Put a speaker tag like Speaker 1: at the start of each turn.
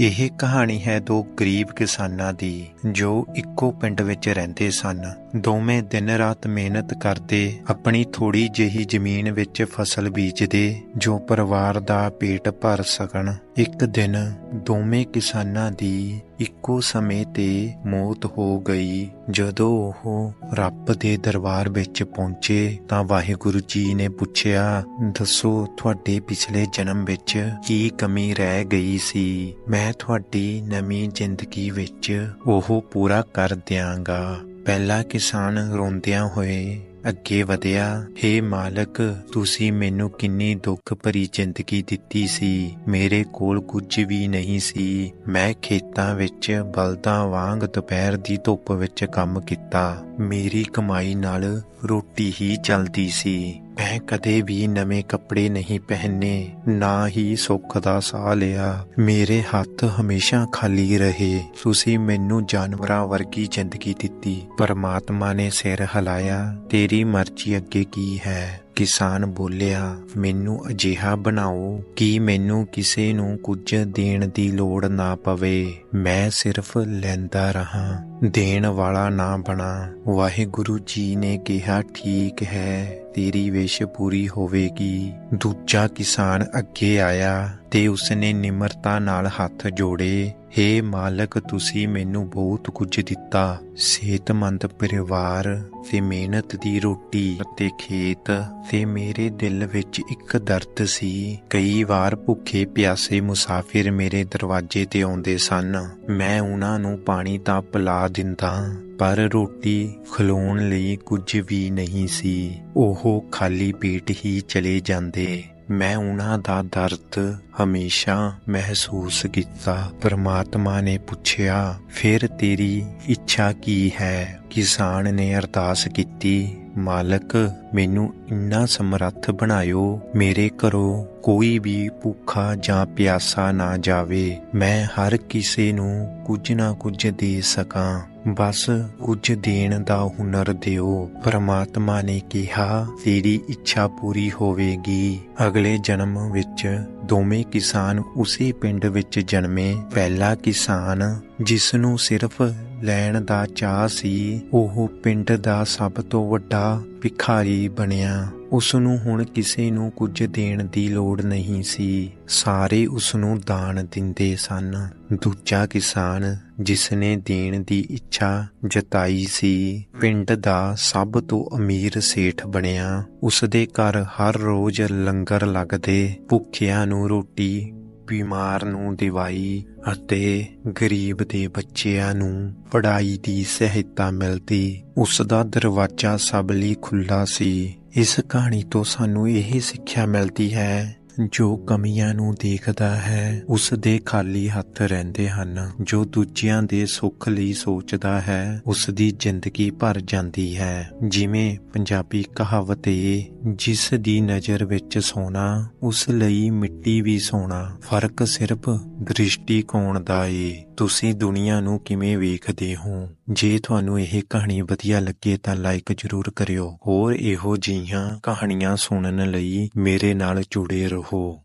Speaker 1: ਇਹ ਕਹਾਣੀ ਹੈ ਦੋ ਗਰੀਬ ਕਿਸਾਨਾਂ ਦੀ ਜੋ ਇੱਕੋ ਪਿੰਡ ਵਿੱਚ ਰਹਿੰਦੇ ਸਨ। ਦੋਵੇਂ ਦਿਨ ਰਾਤ ਮਿਹਨਤ ਕਰਦੇ ਆਪਣੀ ਥੋੜੀ ਜਿਹੀ ਜ਼ਮੀਨ ਵਿੱਚ ਫਸਲ ਬੀਜਦੇ, ਜੋ ਪਰਿਵਾਰ ਦਾ ਪੇਟ ਭਰ ਸਕਣ। ਇੱਕ ਦਿਨ ਦੋਵੇਂ ਕਿਸਾਨਾਂ ਦੀ ਇੱਕੋ ਸਮੇਂ ਤੇ ਮੌਤ ਹੋ ਗਈ। ਜਦੋਂ ਉਹ ਰੱਬ ਦੇ ਦਰਬਾਰ ਵਿੱਚ ਪਹੁੰਚੇ ਤਾਂ ਵਾਹਿਗੁਰੂ ਜੀ ਨੇ ਪੁੱਛਿਆ, ਦੱਸੋ, ਤੁਹਾਡੇ ਪਿਛਲੇ ਜਨਮ ਵਿੱਚ ਕੀ ਕਮੀ ਰਹਿ ਗਈ ਸੀ? ਮੈਂ ਤੁਹਾਡੀ ਨਵੀਂ ਜ਼ਿੰਦਗੀ ਵਿੱਚ ਉਹ ਪੂਰਾ ਕਰ ਦਿਆਂਗਾ। ਪਹਿਲਾ ਕਿਸਾਨ ਰੋਂਦਿਆਂ ਹੋਏ ਅੱਗੇ ਵਧਿਆ हे ਮਾਲਕ, ਤੁਸੀਂ ਮੈਨੂੰ ਕਿੰਨੀ ਦੁੱਖ ਭਰੀ ਜ਼ਿੰਦਗੀ ਦਿੱਤੀ ਸੀ। ਮੇਰੇ ਕੋਲ ਕੁਝ ਵੀ ਨਹੀਂ ਸੀ। ਮੈਂ ਖੇਤਾਂ ਵਿੱਚ ਬਲਦਾਂ ਵਾਂਗ ਦੁਪਹਿਰ ਦੀ ਧੁੱਪ ਵਿੱਚ ਕੰਮ ਕੀਤਾ। ਮੇਰੀ ਕਮਾਈ ਨਾਲ ਰੋਟੀ ਹੀ ਚੱਲਦੀ ਸੀ। ਮੈਂ ਕਦੇ ਵੀ ਨਵੇਂ ਕੱਪੜੇ ਨਹੀਂ ਪਹਿਨੇ, ਨਾ ਹੀ ਸੁੱਖ ਦਾ ਸਾਹ ਲਿਆ। ਮੇਰੇ ਹੱਥ ਹਮੇਸ਼ਾ ਖਾਲੀ ਰਹੇ। ਤੁਸੀਂ ਮੈਨੂੰ ਜਾਨਵਰਾਂ ਵਰਗੀ ਜ਼ਿੰਦਗੀ ਦਿੱਤੀ। ਪਰਮਾਤਮਾ ਨੇ ਸਿਰ ਹਿਲਾਇਆ। ਤੇਰੀ ਮਰਜ਼ੀ ਅੱਗੇ ਕੀ ਹੈ? ਕਿਸਾਨ ਬੋਲਿਆ, ਮੈਨੂੰ ਅਜਿਹਾ ਬਣਾਓ ਕਿ ਮੈਨੂੰ ਕਿਸੇ ਨੂੰ ਕੁਝ ਦੇਣ ਦੀ ਲੋੜ ਨਾ ਪਵੇ। ਮੈਂ ਸਿਰਫ ਲੈਂਦਾ ਰਹਾ, ਦੇਣ ਵਾਲਾ ਨਾ ਬਣਾ। ਵਾਹਿਗੁਰੂ ਜੀ ਨੇ ਕਿਹਾ, ਠੀਕ ਹੈ, ਤੇਰੀ ਵਿਸ਼ ਪੂਰੀ ਹੋਵੇਗੀ। ਦੂਜਾ ਕਿਸਾਨ ਅੱਗੇ ਆਇਆ ਤੇ ਉਸਨੇ ਨਿਮਰਤਾ ਨਾਲ ਹੱਥ ਜੋੜੇ हे ਮਾਲਕ, ਤੁਸੀਂ ਮੈਨੂੰ ਬਹੁਤ ਕੁਝ ਦਿੱਤਾ। ਸਿਹਤਮੰਦ ਪਰਿਵਾਰ ਤੇ ਮਿਹਨਤ ਦੀ ਰੋਟੀ ਅਤੇ ਖੇਤ ਤੇ ਮੇਰੇ ਦਿਲ ਵਿੱਚ ਇੱਕ ਦਰਦ ਸੀ। ਕਈ ਵਾਰ ਭੁੱਖੇ ਪਿਆਸੇ ਮੁਸਾਫਿਰ ਮੇਰੇ ਦਰਵਾਜ਼ੇ ਤੇ ਆਉਂਦੇ ਸਨ। ਮੈਂ ਉਹਨਾਂ ਨੂੰ ਪਾਣੀ ਤਾਂ ਪਿਲਾ ਦਿੰਦਾ, ਪਰ ਰੋਟੀ ਖਲੋਣ ਲਈ ਕੁਝ ਵੀ ਨਹੀਂ ਸੀ। ਉਹ ਖਾਲੀ ਪੇਟ ਹੀ ਚਲੇ ਜਾਂਦੇ। ਮੈਂ ਉਹਨਾਂ ਦਾ ਦਰਦ ਹਮੇਸ਼ਾ ਮਹਿਸੂਸ ਕੀਤਾ। ਪਰਮਾਤਮਾ ਨੇ ਪੁੱਛਿਆ, ਫਿਰ ਤੇਰੀ ਇੱਛਾ ਕੀ ਹੈ? ਕਿਸਾਨ ਨੇ ਅਰਦਾਸ ਕੀਤੀ, ਮਾਲਕ, ਮੈਨੂੰ ਇੰਨਾ ਸਮਰੱਥ ਬਣਾਇਓ, ਮੇਰੇ ਘਰੋਂ ਕੋਈ ਵੀ ਭੁੱਖਾ ਜਾਂ ਪਿਆਸਾ ਨਾ ਜਾਵੇ। ਮੈਂ ਹਰ ਕਿਸੇ ਨੂੰ ਕੁਝ ਨਾ ਕੁਝ ਦੇ ਸਕਾਂ। ਬਸ ਕੁਝ ਦੇਣ ਦਾ ਹੁਨਰ ਦਿਓ। ਪਰਮਾਤਮਾ ਨੇ ਕਿਹਾ, ਤੇਰੀ ਇੱਛਾ ਪੂਰੀ ਹੋਵੇਗੀ। ਅਗਲੇ ਜਨਮ ਵਿੱਚ ਦੋਵੇਂ ਕਿਸਾਨ ਉਸੇ ਪਿੰਡ ਵਿੱਚ ਜਨਮੇ। ਪਹਿਲਾ ਕਿਸਾਨ ਜਿਸ ਨੂੰ ਸਿਰਫ ਲੈਣ ਦਾ ਚਾਹ ਸੀ, ਉਹ ਪਿੰਡ ਦਾ ਸਭ ਤੋਂ ਵੱਡਾ ਭਿਖਾਰੀ ਬਣਿਆ। ਉਸ ਨੂੰ ਹੁਣ ਕਿਸੇ ਨੂੰ ਕੁਝ ਦੇਣ ਦੀ ਲੋੜ ਨਹੀਂ ਸੀ। ਸਾਰੇ ਉਸ ਨੂੰ ਦਾਨ ਦਿੰਦੇ ਸਨ। ਦੂਜਾ ਕਿਸਾਨ ਜਿਸ ਨੇ ਦੇਣ ਦੀ ਇੱਛਾ ਜਤਾਈ ਸੀ, ਪਿੰਡ ਦਾ ਸਭ ਤੋਂ ਅਮੀਰ ਸੇਠ ਬਣਿਆ। ਉਸ ਦੇ ਘਰ ਹਰ ਰੋਜ਼ ਲੰਗਰ ਲੱਗਦੇ, ਭੁੱਖਿਆਂ ਨੂੰ ਰੋਟੀ ਬਿਮਾਰ ਨੂੰ ਦਿਵਾਈ ਅਤੇ ਗਰੀਬ ਦੇ ਬੱਚਿਆਂ ਨੂੰ ਪੜ੍ਹਾਈ ਦੀ ਸਹਾਇਤਾ ਮਿਲਦੀ। ਉਸ ਦਾ ਦਰਵਾਜ਼ਾ ਸਭ ਲਈ ਖੁੱਲਾ ਸੀ। ਇਸ ਕਹਾਣੀ ਤੋਂ ਸਾਨੂੰ ਇਹ ਸਿੱਖਿਆ ਮਿਲਦੀ ਹੈ ਜੋ ਕਮੀਆਂ ਨੂੰ ਦੇਖਦਾ ਹੈ ਉਸ ਦੇ ਖਾਲੀ ਹੱਥ ਰਹਿੰਦੇ ਹਨ। ਜੋ ਦੂਜਿਆਂ ਦੇ ਸੁੱਖ ਲਈ ਸੋਚਦਾ ਹੈ ਉਸ ਦੀ ਜ਼ਿੰਦਗੀ ਭਰ ਜਾਂਦੀ ਹੈ। ਜਿਵੇਂ ਪੰਜਾਬੀ ਕਹਾਵਤ ਏ, ਜਿਸ ਦੀ ਨਜ਼ਰ ਵਿੱਚ ਸੋਨਾ, ਉਸ ਲਈ ਮਿੱਟੀ ਵੀ ਸੋਨਾ। ਫ਼ਰਕ ਸਿਰਫ ਦ੍ਰਿਸ਼ਟੀਕੋਣ ਦਾ ਏ। ਤੁਸੀਂ ਦੁਨੀਆ ਨੂੰ ਕਿਵੇਂ ਵੇਖਦੇ ਹੋ? ਜੇ ਤੁਹਾਨੂੰ ਇਹ ਕਹਾਣੀ ਵਧੀਆ ਲੱਗੇ ਤਾਂ ਲਾਈਕ ਜ਼ਰੂਰ ਕਰਿਓ। ਹੋਰ ਇਹੋ ਜਿਹੀਆਂ ਕਹਾਣੀਆਂ ਸੁਣਨ ਲਈ ਮੇਰੇ ਨਾਲ ਜੁੜੇ ਰਹੋ। who